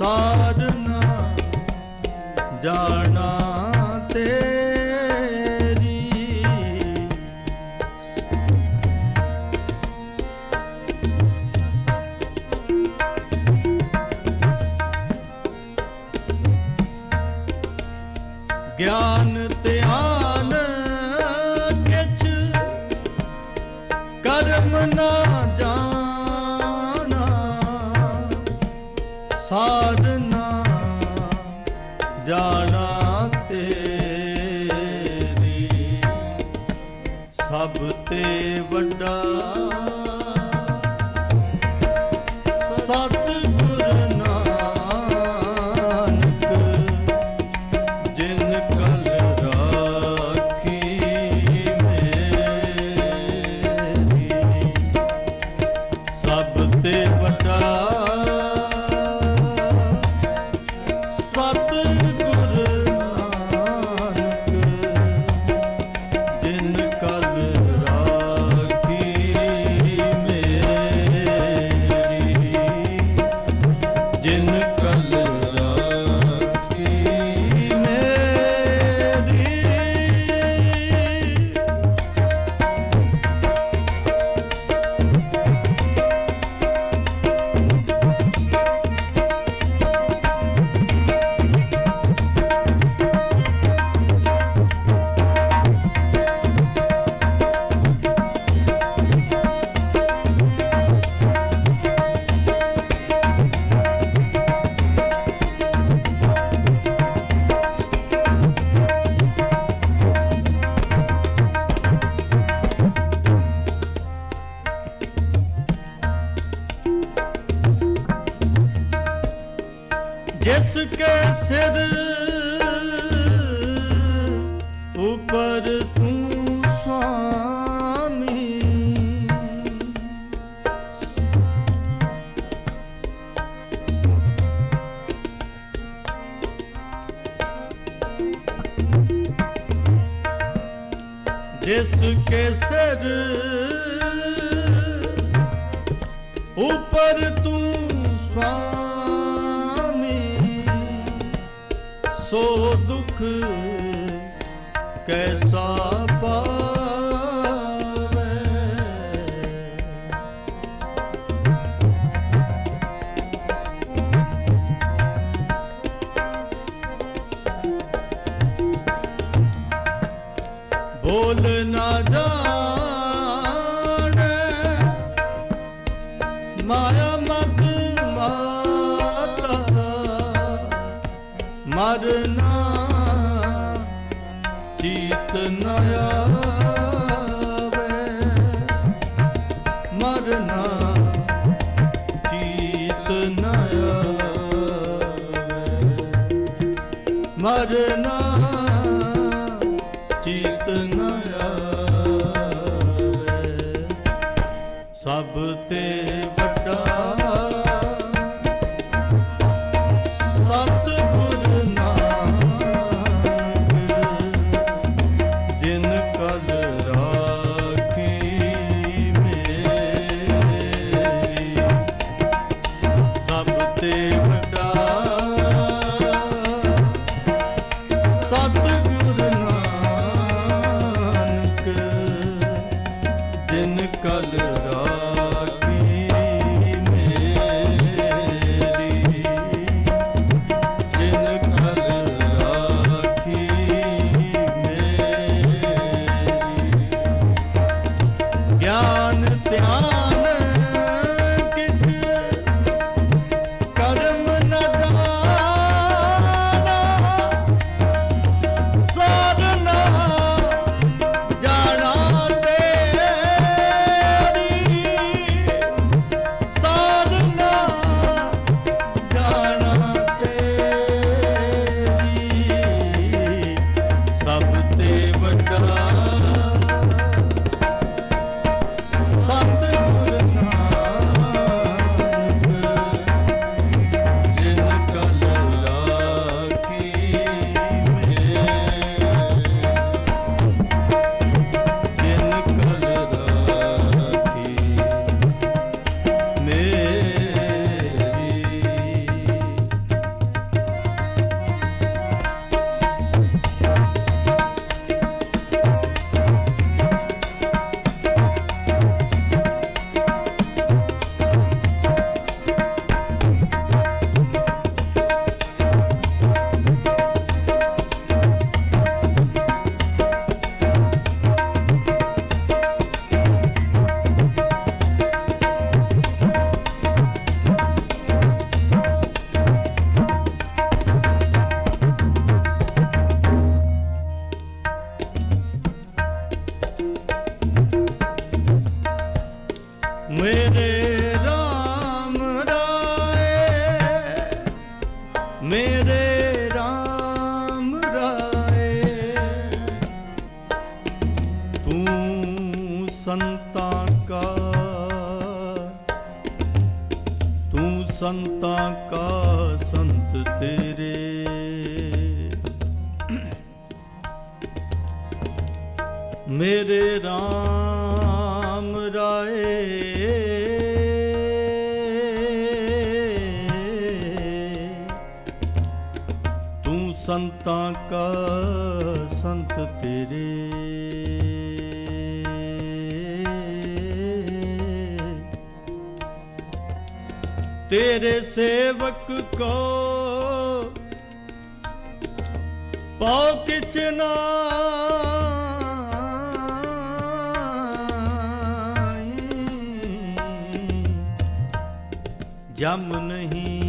ਸਾਜਨਾ ਜਾ ਸਭ ਤੇ ਵੱਡਾ ਸੋ ਦੁੱਖ ਕੈਸਾ ਕਰਨਾ ਨਾ ਆਵੇ। ਮਰਨਾ ਸੰਤਾਂ ਕਾ ਸੰਤ ਤੇਰੇ। ਮੇਰੇ ਰਾਮ ਤੇਰੇ ਸੇਵਕ ਕੋ ਪਾਉ ਕਿਛ ਨਾ। ਜਮ ਨਹੀਂ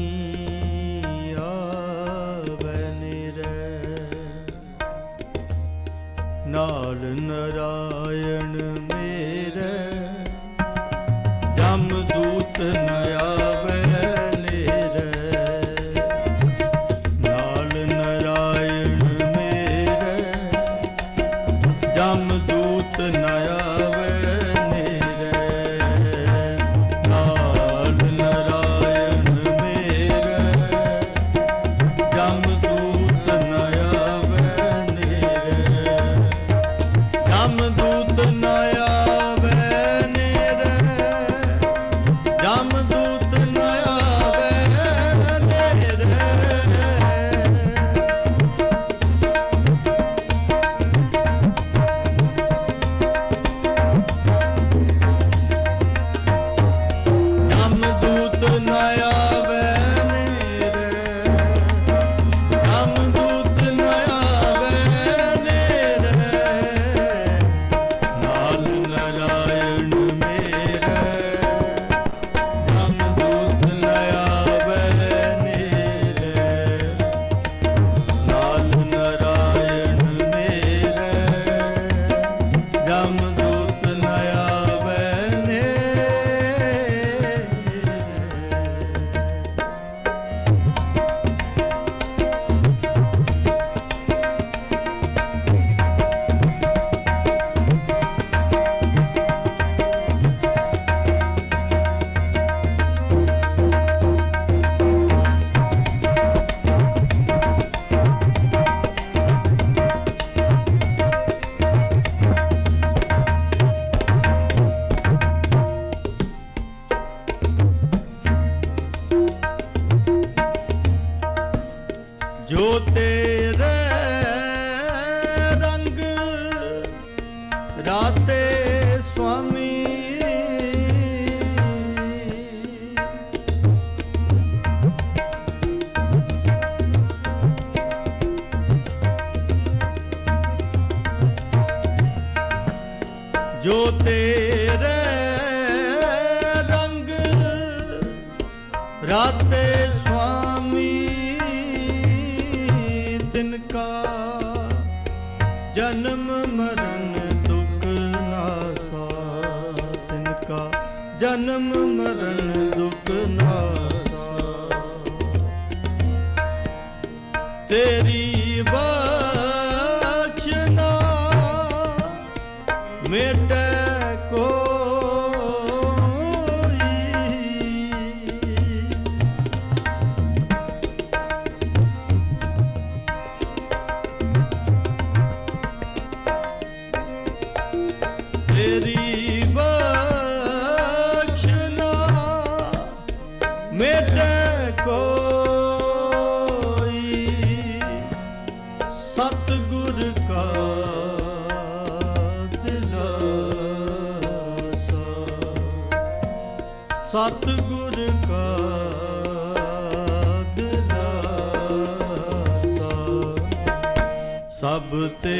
ਸਭ ਤੇ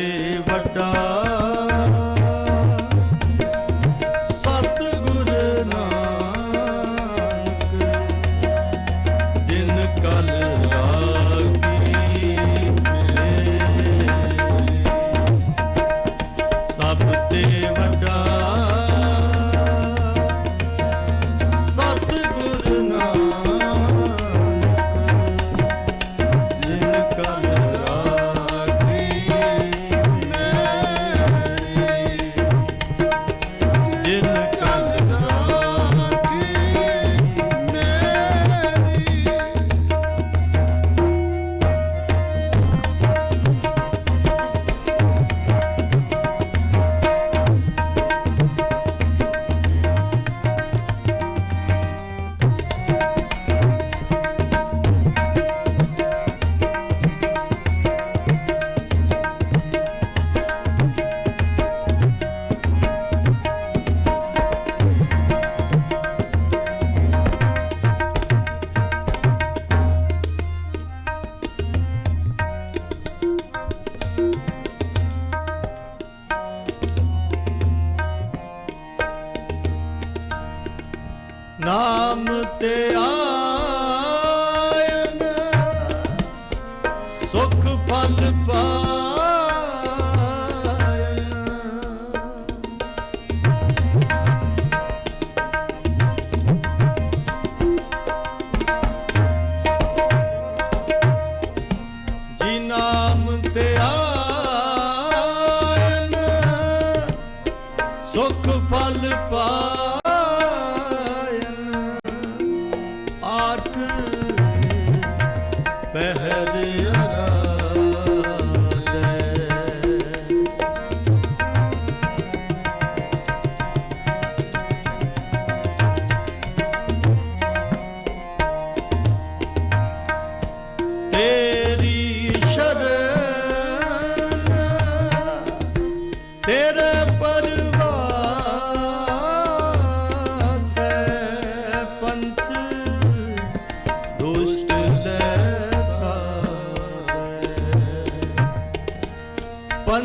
ਸੁਖ ਫਲ ਪਾ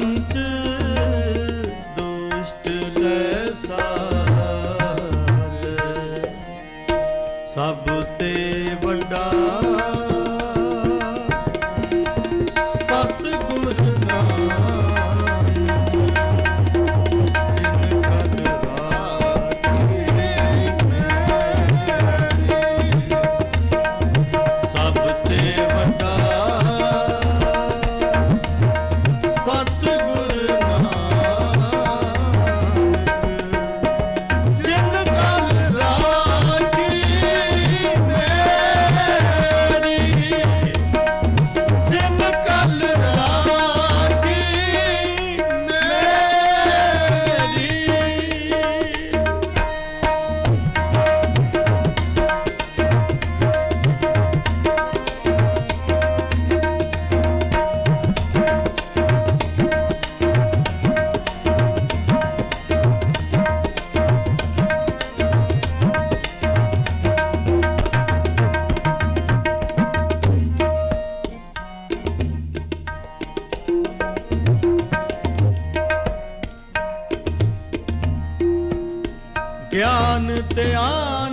ಬಂದ ਗਿਆਨ ਧਿਆਨ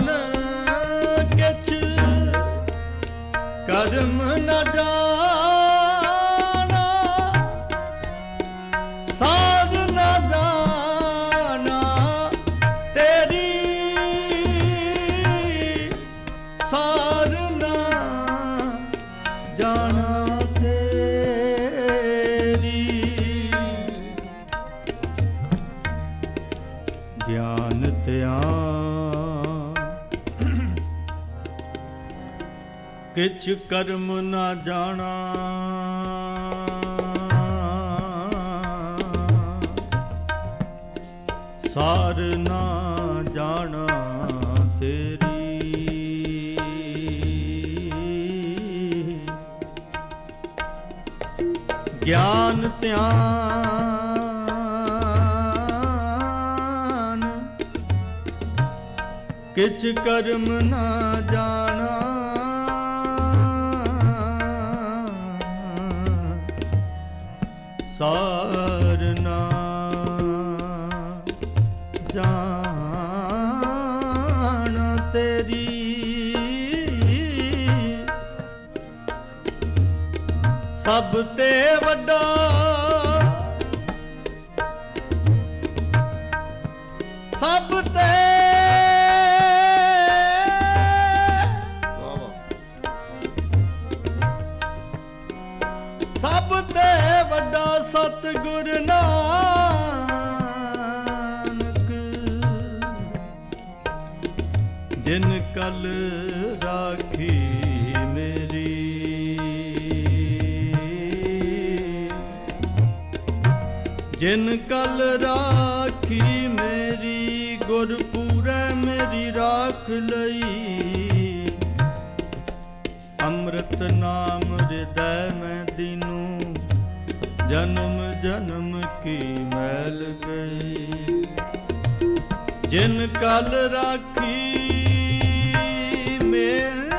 ਕਿਛ ਕਰਮ ਨਾ ਜਾਣਾ। ਸਾਰ ਨਾ ਜਾਣਾ ਤੇਰੀ। ਗਿਆਨ ਧਿਆਨ। ਕਿਛ ਕਰਮ ਨਾ ਜਾਣਾ ਸਾਰਨਾ ਜਾਣ ਤੇਰੀ। ਸਭ ਤੇ ਵੱਡਾ ਸਭ ਤੇ ਸਤਿਗੁਰ ਨਾਨਕ। ਜਿਨ ਕਲ ਰਾਖੀ ਮੇਰੀ। ਜਿਨ ਕਲ ਰਾਖੀ ਮੇਰੀ, ਗੁਰਪੂਰੈ ਮੇਰੀ ਰਾਖ ਲਈ। ਅੰਮ੍ਰਿਤ ਨਾਮ ਹਿਰਦੈ ਮੈਂ ਦਿਨੂ। ਜਨਮ ਜਨਮ ਕੀ ਮੈਲ ਗਈ? ਜਿਨ ਕਲ ਰਾਖੀ ਮੇਰੀ,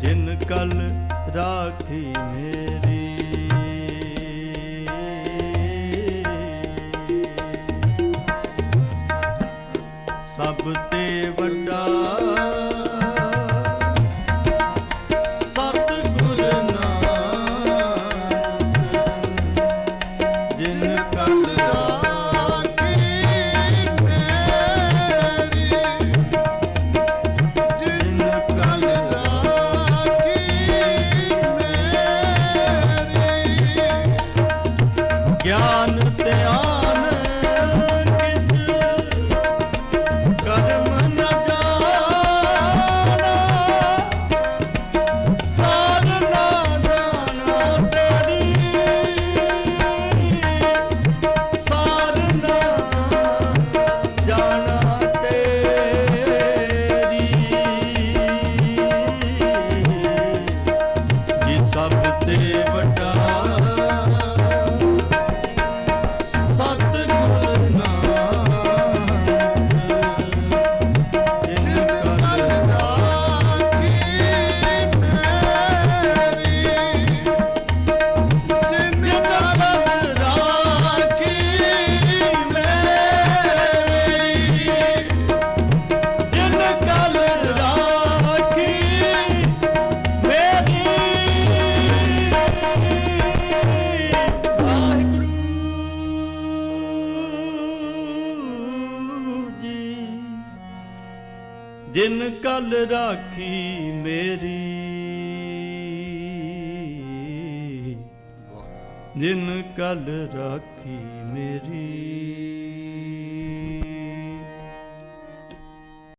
ਜਿਨ ਕਲ ਰਾਖੀ ਮੇਰੀ, ਸਭ ਤੇ ਵੱਡਾ ਜਿਨ ਕਲ ਰਾਖੀ ਮੇਰੀ